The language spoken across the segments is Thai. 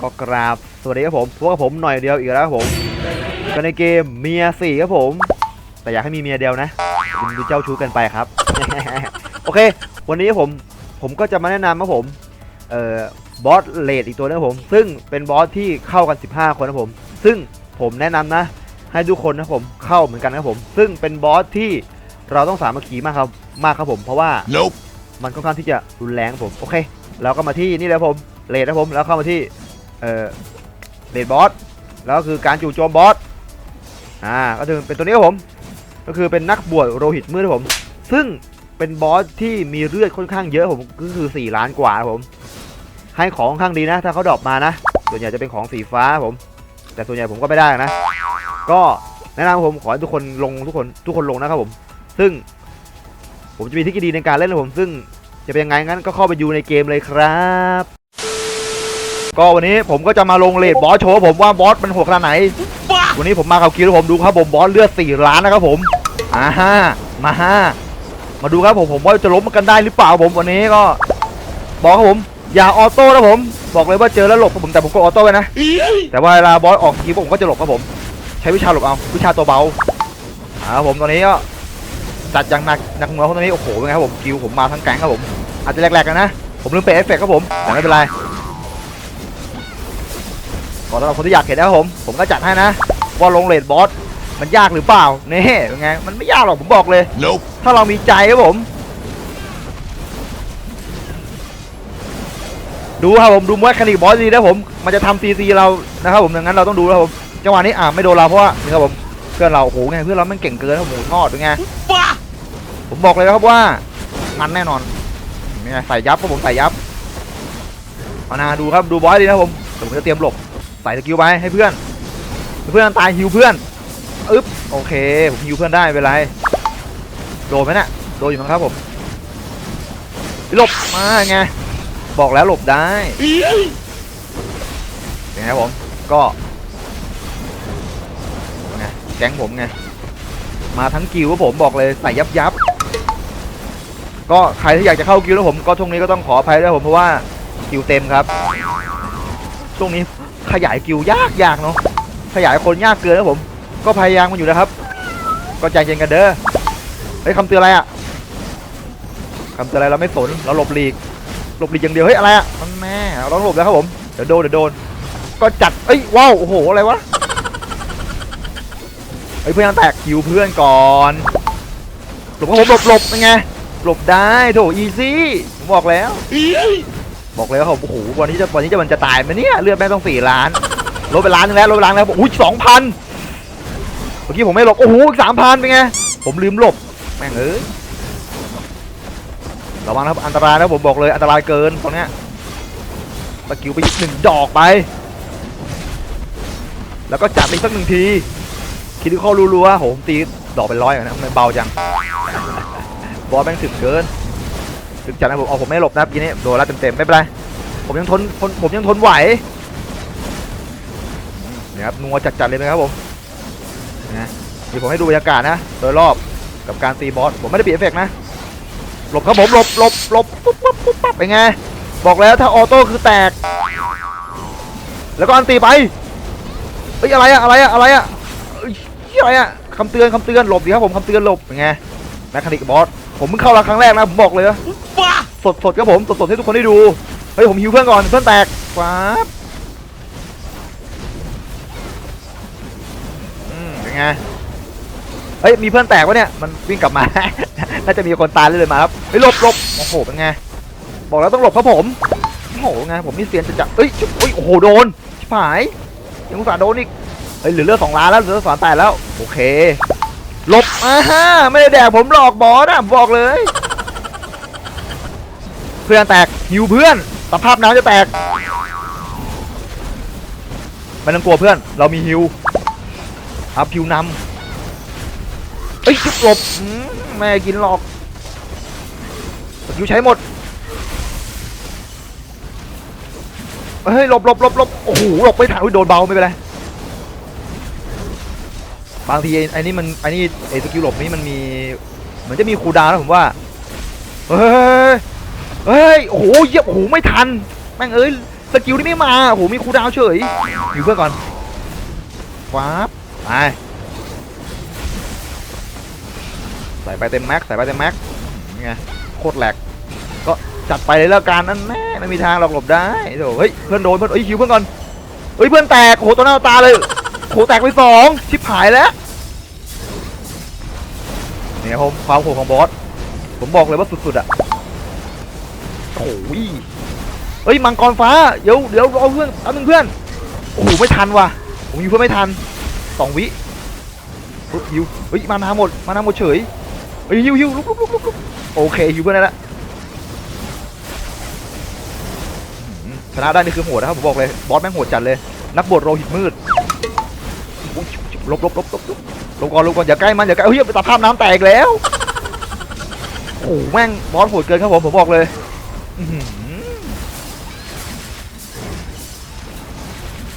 ก็กราบสวัสดีครับผมพวกบผมหน่อยเดียวอีกแล้วครับผมก็ในเกมเมียสี่ครับผม แต่อยากให้มีเมียเดียวนะคุณดูเจ้าชู้เกันไปครับ โอเค วันนี้ผมผมก็จะมาแนะนำครับผมเอ่อบอสเลดอีกตัวนึงครับผมซึ่งเป็นบอสที่เข้ากัน 15 คนนะครับผม ซึ่งผมแนะนำนะ ให้ทุกคนนะครับผมเข้าเหมือนกันนะครับผม ซึ่งเป็นบอสที่เราต้องสามัคคีมากครับมากครับผม เพราะว่า Nope. มันค่อนข้างที่จะรุนแรงครับผมโอเคแล้วก็มาที่นี่เลยครับผมเลดนะครับผมแล้วเข้ามาที่ เออเลดบอสแล้วก็คือการจู่โจมบอสอ่าก็คือเป็นตัวนี้ครับผมก็คือเป็นนักบวชโรหิตมืดครับผม ซึ่งเป็นบอสที่มีเลือดค่อนข้างเยอะผมก็คือ 4 ล้านกว่าครับผม ให้ของค่อนข้างดีนะ ถ้าเขาดรอปมานะ ส่วนใหญ่จะเป็นของสีฟ้าครับผม แต่ส่วนใหญ่ผมก็ไม่ได้นะ ก็แนะนำผมขอให้ทุกคนลงทุกคนทุกคนลงนะครับผม ซึ่ง ผมจะมีทฤษฎีในการเล่นนะผม ซึ่งจะเป็นยังไงงั้นก็เข้าไปดูในเกมเลยครับ ก็วันนี้ผมก็จะมาลงเลดบอสโชว์ผมว่าบอสมันโหดขนาดไหน วันนี้ผมมากับคิวแล้วผมดูครับผมบอสเลือด4ล้านนะครับผมอ่าฮะมาฮะมาดูครับผมผมว่าจะล้มกันได้หรือเปล่าผมวันนี้ก็ บอกครับผม อย่าออโต้นะผม บอกเลยว่าเจอแล้วหลบครับผมแต่ผมก็ออโต้ไว้นะแต่ว่าเวลาบอสออกทีผมก็จะหลบครับผม ใช้วิชาหลบเอาวิชาตัวเบาอ่าครับผมตอนนี้ก็จัดอย่างหนักหนักเหมือนคนตอนนี้โอ้โหเป็นไงครับผมคิวผมมาทั้งแก๊งครับผมอาจจะแรกๆกันนะผมลืมเปลี่ยนเอฟเฟกต์ครับผมแต่ไม่เป็นไร ก็สำหรับคนที่อยากเห็นนะครับผม ผมก็จัดให้นะ ว่าลงเลดบอสมันยากหรือเปล่านี่เป็นไง มันไม่ยากหรอกผมบอกเลย Nope. ถ้าเรามีใจครับผม ดูครับผมดูมวยคณิกบอสดีนะผม มันจะทำซีซีเรานะครับผมดังนั้นเราต้องดูนะครับผมจังหวะนี้อ่าไม่โดนเราเพราะว่านี่ครับผมเพื่อนเราโอ้โหไงเพื่อนเราแม่งเก่งเกินครับผมงอดเป็นไงผมบอกเลยนะครับว่ามันแน่นอนนี่ไงใส่ยับครับผมใส่ยับเอานาดูครับดูบอสดีนะครับผมผมจะเตรียมหลบ ใส่สกิลไปให้เพื่อน เพื่อนตายฮิวเพื่อนอึ๊บโอเคผมฮิวเพื่อนได้ไม่เป็นไรโดนไหมนี่ยโดนอยู่มั้งครับผมหลบมาไงบอกแล้วหลบได้เป็นไงผมก็ไงแก๊งผมไงมาทั้งกิวครับผมบอกเลยใส่ยับยับก็ใครที่อยากจะเข้ากิวแล้วผมก็ช่วงนี้ก็ต้องขออภัยด้วยผมเพราะว่ากิวเต็มครับ ช่วงนี้ขยายกิวยากยากเนาะขยายคนยากเกินแล้วผม ก็พยายามมันอยู่นะครับ ก็ใจเย็นกันเด้อเฮ้ยคำเตือนอะไรอะคำเตือนอะไรเราไม่สนเราหลบหลีกหลบหลีกอย่างเดียวเฮ้ยอะไรอะมันแม่เราต้องหลบแล้วครับผมเดี๋ยวโดนเดี๋ยวโดน ก็จัดเอ้ยว้าวโอ้โหอะไรวะเฮ้ยเพื่อนแตกคิวเพื่อนก่อนหลบครับผมหลบหลบเป็นไงหลบได้โถอีซี่ผมบอกแล้ว บอกเลยว่าผมโอ้โหวันนี้จะวันนี้จะมันจะตายไหมเนี่ยเลือดแม่งต้องสี่ล้านลดไปล้านนึงแล้วลดไปล้านแล้วอุ้ยสองพันเมื่อกี้ผมไม่หลบโอ้โหสามพันเป็นไงผมลืมหลบแม่งเอ้ยระวังนะครับอันตรายนะผมบอกเลยอันตรายเกินตรงเนี้ยตะกิวไปหนึ่งดอกไป แล้วก็จัดอีกสักหนึ่งทีคิดดูข้ารัวๆโหผมตีดอกเป็นร้อยอะนะทำไมเบาจังบอลแม่งถึงเกิน จัดนะผมเอาผมไม่หลบนะทีนี้โดนแล้วเต็มๆไม่เป็นไรผมยังทนทนผมยังทนไหวนี่ยครับนัวจัดๆเลยนะครับผมนะเดี๋ยวผมให้ดูบรรยากาศนะโดยรอบกับการตีบอสผมไม่ได้เปลี่ยนเอฟเฟกต์นะหลบครับผมหลบหลบหลบปุ๊บปุ๊บปุ๊บปั๊บเป็นไงบอกแล้วถ้าออโต้คือแตก แล้วก็อันตีไปเอ้ยอะไรอะอะไรอะอะไรอะเอ้ยอะไรอะคำเตือนคำเตือนหลบดีครับผมคำเตือนหลบเป็นไงแมคคานิกบอส ผมเพิ่งเข้ามาครั้งแรกนะผมบอกเลยนะสดสดครับผมสดสดให้ทุกคนได้ดูเฮ้ยผมฮิวเพื่อนก่อนเพื่อนแตกฟ้าบอืมเป็นไงเฮ้ยมีเพื่อนแตกวะเนี่ยมันวิ่งกลับมา น่าจะมีคนตายเลยมาครับเฮ้ยหลบหลบโอ้โหเป็นไงบอกแล้วต้องหลบครับผมโอ้โหไงผมนี่เซียนจะจับเอ้ยชุบเอ้ยโอ้โหโดนชิบหายยังอุตส่าห์โดนอีกเฮ้ยเหลือเลือดสองล้านแล้วเหลือสองแตกแล้วโอเค หลบอ่าฮะไม่ได้แดกผมหลอกบอสนะบอกเลย เพื่อนแตกหิวเพื่อนสภาพน้ำจะแตกไม่ต้องกลัวเพื่อน เรามีฮิวอัพฮิวนำเอ้ยจุกหลบอืมแม่กินหรอกสกิลใช้หมดเฮ้ยหลบหลบหลบหลบโอ้โหหลบไม่ทันอุ๊ยโดนเบาไม่เป็นไร บางทีไอ้นี่มันไอ้นี่ไอ้สกิลหลบนี่มันมีเหมือนจะมีคูดาวนะผมว่าเฮ้ยเฮ้ยโอ้โหเยียบโอ้โหไม่ทันแม่งเอ้ยสกิลที่ไม่มาโอ้โหมีคูดาวเฉยอยู่เพื่อนก่อนว้าบไปใส่ไปเต็มแม็กใส่ไปเต็มแม็กนี่ไงโคตรแหลกก็จัดไปเลยแล้วกันนั่นแน่ไม่มีทางหรอกหลบได้โถ่เฮ้ยเพื่อนโดนเพื่อนเอ้ยคิวเพื่อนก่อนเฮ้ยเพื่อนแตกโอ้โหตัวหน้าตาเลย โอ้โหแตกไปสองชิบหายแล้วเนี่ยผมความโหดของบอส ผมบอกเลยว่าสุดๆอะโอ้ยเอ้ยมังกรฟ้า เดี๋ยวเดี๋ยวรอเพื่อนแป๊บนึงเพื่อน โอ้โหไม่ทันว่ะ ผมอยิงเพื่อนไม่ทันสองวิปุ๊บฮิวเฮ้ยมานาหมดมานาหมดเฉยเฮ้ยฮิวฮิวลุกลุกลุกลุกโอเคฮิวเพื่อนได้ละชนะได้นี่คือโหดนะครับผมบอกเลยบอสแม่งโหดจัดเลย นักบวชโรหิตมืด ลบลบลบลบลบลบก่อนลบก่อนอย่าใกล้มันอย่าใกล้เฮ้ยไปตัดภาพน้ำแตกแล้วโอ้โหแม่งบอสโหดเกินครับผมผมบอกเลย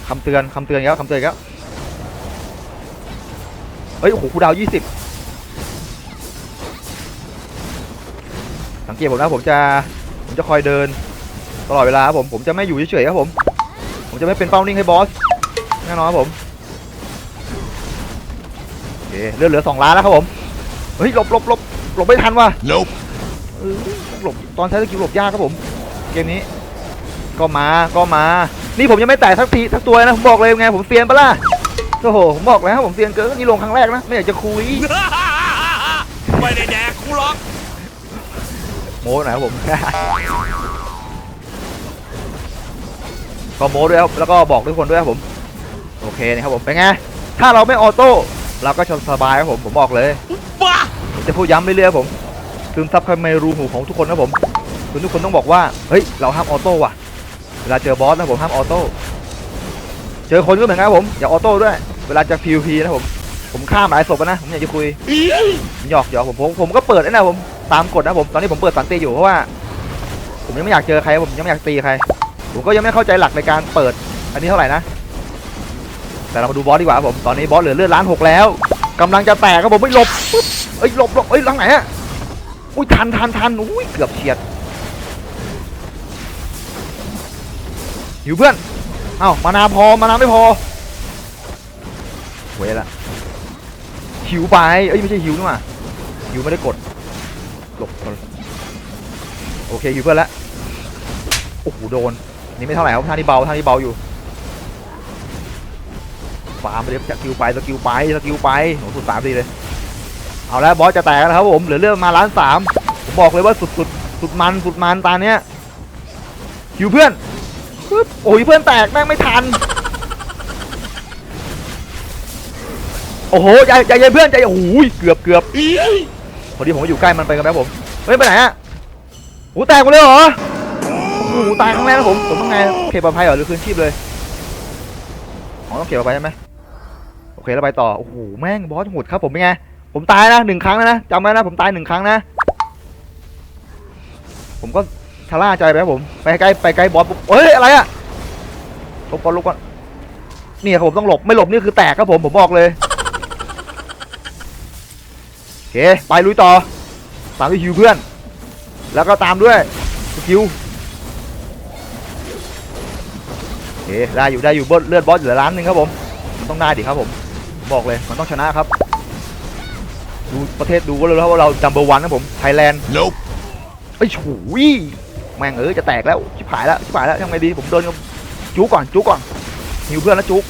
คำเตือนคำเตือนอีกแล้วคำเตือนอีกแล้วเฮ้ยโอ้โหคูดาวยี่สิบสังเกตผมนะผมจะผมจะคอยเดินตลอดเวลาครับผมผมจะไม่อยู่เฉยๆครับผม ผมจะไม่เป็นเป้านิ่งให้บอสแน่นอนครับผม เคเลือดเหลือสองล้านแล้วครับผม เฮ้ยหลบหลบหลบหลบไม่ทันว่ะ Nope. เออหลบตอนใช้สกิลหลบยากครับผม เกมนี้ ก็มา ก็มา นี่ผมยังไม่แตะสักทีสักตัวนะผมบอกเลยไงผมเซียนปะล่ะโอ้โหผมบอกแล้วผมเซียนเกินนี่ลงครั้งแรกนะไม่อยากจะคุยไม่ได้แดกกูหรอกโม้หน่อยครับผมก็โม้ด้วยครับแล้วก็บอกทุกคนด้วยครับผม โอเคนะครับผมเป็นไงถ้าเราไม่ออโต้ เราก็ชนสบายครับผมผมบอกเลยบ้าผมจะพูดย้ำเรื่อยๆครับผมซึมซับคำในรูหูของทุกคนนะผมคือทุกคนต้องบอกว่าเฮ้ยเราห้ามออโต้ว่ะเวลาเจอบอสนะผมห้ามออโต้เจอคนก็เหมือนกันครับผมอย่าออโต้ด้วย เวลาจะ PVP นะผมผมข้ามหลายศพแล้วนะผมอยากจะคุยผมหยอกหยอกผมผมผมก็เปิดไอ้นะผมตามกฎนะผมตอนนี้ผมเปิดสันติอยู่เพราะว่า ผมยังไม่อยากเจอใครผมยังไม่อยากตีใคร ผมก็ยังไม่เข้าใจหลักในการเปิดอันนี้เท่าไหร่นะ แต่เรามาดูบอสดีกว่าครับผมตอนนี้บอสเหลือเลือดล้านหกแล้วกำลังจะแตกครับผมไม่หลบปุ๊บเอ้ยหลบหลบเอ้ยหลังไหนอะอุ้ยทันทันทันอุ้ยเกือบเฉียดหิวเพื่อนเอ้ามานาพอมานาไม่พอเว้ยละหิวไปเอ้ยไม่ใช่หิวนี่หว่าหิวไม่ได้กดหลบก่อนโอเคหิวเพื่อนละโอ้โหโดนนี่ไม่เท่าไหร่ครับท่านี้เบาท่านี้เบาอยู่ ฟาร์มไปเลยสกิลไปสกิลไปสกิลไปโอ้สุดสามดีเลยเอาแล้วบอสจะแตกแล้วครับผมเหลือเรื่องมาล้านสามผมบอกเลยว่าสุดสุดสุดมันสุดมันตาเนี้ยหิวเพื่อนปึ๊บโอ้ยเพื่อนแตกแม่งไม่ทันโอ้โหใจใจเย็นเพื่อนใจโอ้โหเกือบเกือบพอดีผมอยู่ใกล้มันไปกันแล้วผมเฮ้ยไปไหนอะโอ้แตกหมดเลยเหรอโอ้ตายครั้งแรกแล้วผมผมต้องไงเขตปลอดภัยเหรอหรือคืนชีพเลยอ๋อต้องเขตปลอดภัยใช่ไหม เคแล้วไปต่อ โอ้โห แม่งบอสโหดครับผมเป็นไง ผมตายนะหนึ่งครั้งแล้วนะจำไว้นะ ผมตายหนึ่งครั้งนะ ผมก็ชะล่าใจไปครับผม ไปใกล้ไปใกล้บอสปุ๊บเฮ้ย อะไรอะลบก่อนลบก่อนนี่ครับผมต้องหลบ ไม่หลบนี่คือแตกครับผม ผมบอกเลยโอเค ไปลุยต่อตามด้วยฮิวเพื่อน แล้วก็ตามด้วยสกิลโอเคได้อยู่ได้อยู่เบิร์ดเลือดบอสเหลือล้านหนึ่งครับผม ต้องได้ดิครับผม ผมบอกเลยมันต้องชนะครับดูประเทศดูก็รู้แล้วว่าเราดัมเบอร์วันนะผมไทยแลนด์ Nope. ไอ้ยฉูยแม่งเออจะแตกแล้วชิบหายแล้วชิบหายแล้วยังไงดีผมเดินกับจุกก่อนจุกก่อนหิวเพื่อนแล้วจุก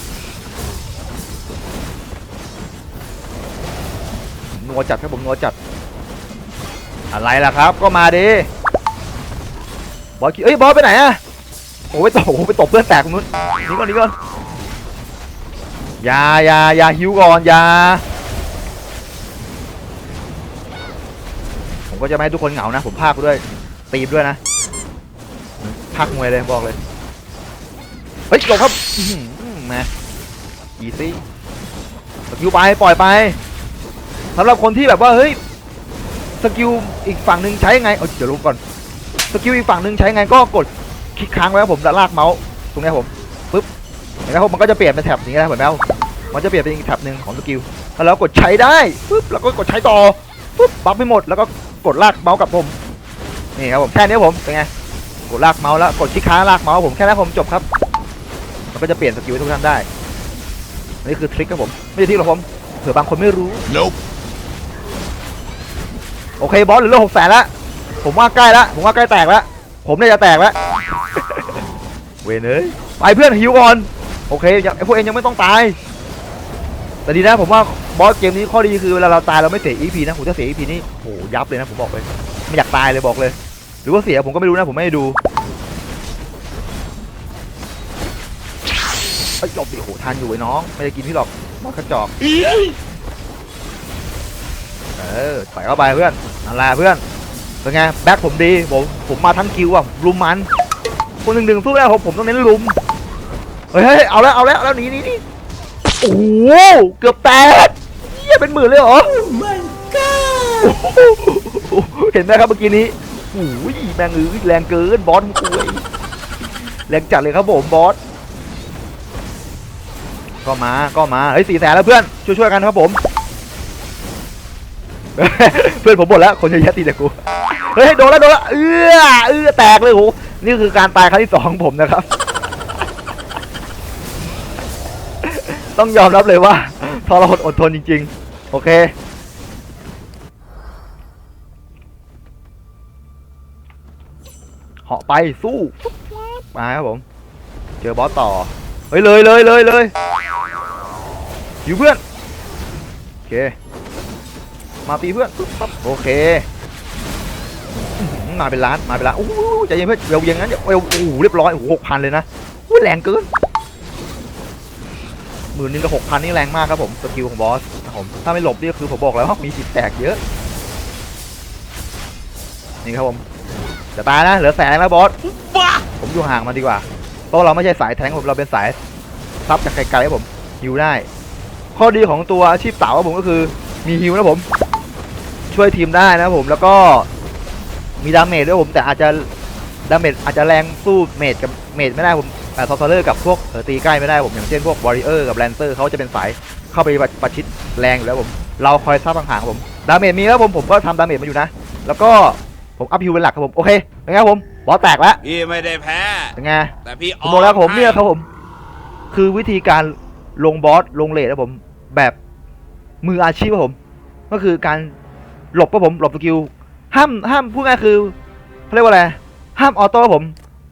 นัวจัดครับผมนัวจัด อะไรล่ะครับ ก็มาดิบอสคิเอ้ยบอสไปไหนอะโอ้ไปตบโอ้ไปตบเพื่อนแตกตรงนู้นนี่ก่อนนี่ก่อนอ ย่าอย่าอย่าหิวก่อนอย่าผมก็จะไม่ให้ทุกคนเหงานะ ผมพากด้วยตีมด้วยนะพักมวยเลยบอกเลย เฮ้ยหลบครับอื้อหือมาอีซี่สกิลไปปล่อยไปสำหรับคนที่แบบว่าเฮ้ยสกิลอีกฝั่งหนึ่งใช้ไงเอาเดี๋ยวลงก่อนสกิลอีกฝั่งหนึ่งใช้ไงก็กดคลิกค้างไว้ครับผมแล้วลากเมาส์ตรงนี้ผมปึ๊บเห็นไหมครับมันก็จะเปลี่ยนเป็นแท็บอย่างนี้นะเห็นไหมครับ มันจะเปลี่ยนเป็นอีกแท็บหนึ่งของสกิลแล้วเรากดใช้ได้ปึ๊บแล้วก็กดใช้ต่อปึ๊บบัฟไม่หมดแล้วก็กดลากเมาส์กลับผมนี่ครับผมแค่นี้ครับผมเป็นไงกดลากเมาส์แล้วกดคลิกค้างลากเมาส์ผมแค่นั้นผมจบครับมันก็จะเปลี่ยนสกิลให้ทุกท่านได้อันนี่คือทริคครับผมไม่ใช่ทริคหรอกผมเผื่อบางคนไม่รู้ Nope โอเคบอสเหลือเรื่องหกแสนแล้วผมว่าใกล้แล้วผมว่าใกล้แตกแล้วผมเนี่ยจะแตกแล้วเวนเอ้ยไปเพื่อนฮิวก่อนโอเคอย่าไอพวกเองยังไม่ต้องตาย แต่ดีนะผมว่าบอสเกมนี้ข้อดีคือเวลาเราตายเราไม่เสีย EP นะผมจะเสีย EP นี่โหยับเลยนะผมบอกเลยไม่อยากตายเลยบอกเลย หรือว่าเสียผมก็ไม่รู้นะผมไม่ได้ดูไอ้จบดิโหทันอยู่ไอ้น้อง ไม่ได้กินพี่หรอกบอสกระจอกเออใส่เข้าไปเพื่อนนั่นแหละเพื่อนเป็นไงแบ็คผมดีผมผมมาทั้งคิวอะลุมมันคนหนึ่งหนึ่งสู้ไม่ได้ผมผมต้องเน้นลุมเฮ้ยเอาแล้วเอาแล้วเอาแล้วหนีหนีหนี อ้โหเกือบแตกเหี้ยเป็นหมื่นเลยเหรอโอ้โหเห็นไหมครับเมื่อกี้นี้โอ้ยแรงอือแรงเกินบอสมึงคุยแรงจัดเลยครับผมบอสก็มาก็มาเฮ้ยสี่แสนแล้วเพื่อนช่วยๆกันครับผม เพื่อนผมหมดแล้วคนเยอะแยะตีแต่กูเฮ้ยโดนแล้วโดนแล้วเอื้อเอื้อแตกเลยโหนี่คือการตายครั้งที่สองผมนะครับ ต้องยอมรับเลยว่าทรหดอดทนจริง ๆ โอเค เหาะไปสู้มาครับผม เจอบอสต่อ เฮ้ยเลยเลยเลยเลยอยู่เพื่อน โอเค มาตีเพื่อนปึ๊บโอเคมาเป็นล้านมาเป็นล้านโอ้โหใจเย็นเพื่อนเร็วอย่างนั้นเร็วโอ้โหเรียบร้อยโอ้โหหกพันเลยนะแรงเกิน หมื่นหนึงกับหกพันนี่แรงมากครับผมสกิลของบอสนะครับผมถ้าไม่หลบนี่ก็คือผมบอกแล้วว่ามีสิทธิ์แตกเยอะนี่ครับผมจะตายนะเหลือแสนแล้วบอสบ้าผมอยู่ห่างมันดีกว่าเพราะเราไม่ใช่สายแทงค์ผมเราเป็นสายซับจากไกลๆครับผมฮิวได้ ข้อดีของตัวอาชีพเต๋าครับผมก็คือมีฮิวนะผม ช่วยทีมได้นะครับผมแล้วก็มีดาเมจด้วยผมแต่อาจจะดาเมจอาจจะแรงสู้เมจกับเมจไม่ได้ผมแต่ ซอสเลอร์กับพวกเอ่อตีใกล้ไม่ได้ผมอย่างเช่นพวกวอริเออร์กับแลนเซอร์เขาจะเป็นสายเข้าไปประประชิดแรงอยู่แล้วผม เราคอยซับห่างๆครับผมดาเมจมีแล้วผมผมก็ทำดาเมจมาอยู่นะ แล้วก็ผมอัพฮิวเป็นหลักครับผมโอเคเป็นไงครับผมบอสแตกแล้วพี่ไม่ได้แพ้เป็นไงแต่พี่ผมบอกแล้วผมเนี่ยครับผม คือวิธีการลงบอสลงเลทครับผม แบบมืออาชีพครับผม ก็คือการหลบครับผมหลบสกิลห้ามห้ามพูดง่ายคือเขาเรียกว่าอะไรห้ามออโต้ครับผม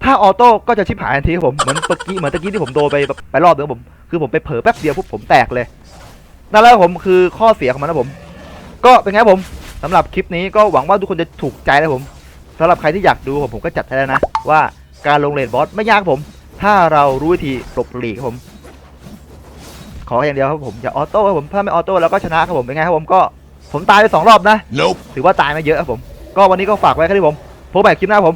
ถ้าออโต้ก็จะชิบหายทันทีครับผม เหมือนเมื่อกี้เหมือนตะกี้ที่ผมโดนไปไปรอบนึงครับผม คือผมไปเผลอแป๊บเดียวปุ๊บผมแตกเลย นั่นแหละครับผมคือข้อเสียของมันนะผม ก็เป็นไงครับผมสำหรับคลิปนี้ก็หวังว่าทุกคนจะถูกใจนะครับผมสำหรับใครที่อยากดูผมผมก็จัดให้แล้วนะ ว่าการลงเลนบอสไม่ยากครับผม ถ้าเรารู้วิธีหลบหลีกครับผม ขออย่างเดียวครับผมอย่าออโต้ครับผมถ้าไม่ออโต้แล้วก็ชนะครับผมเป็นไงครับผมก็ผมตายไปสองรอบนะ Nope ถือว่าตายมาเยอะครับผม ก็วันนี้ก็ฝากไว้แค่นี้ผมพบกันใหม่คลิปหน้าครับผม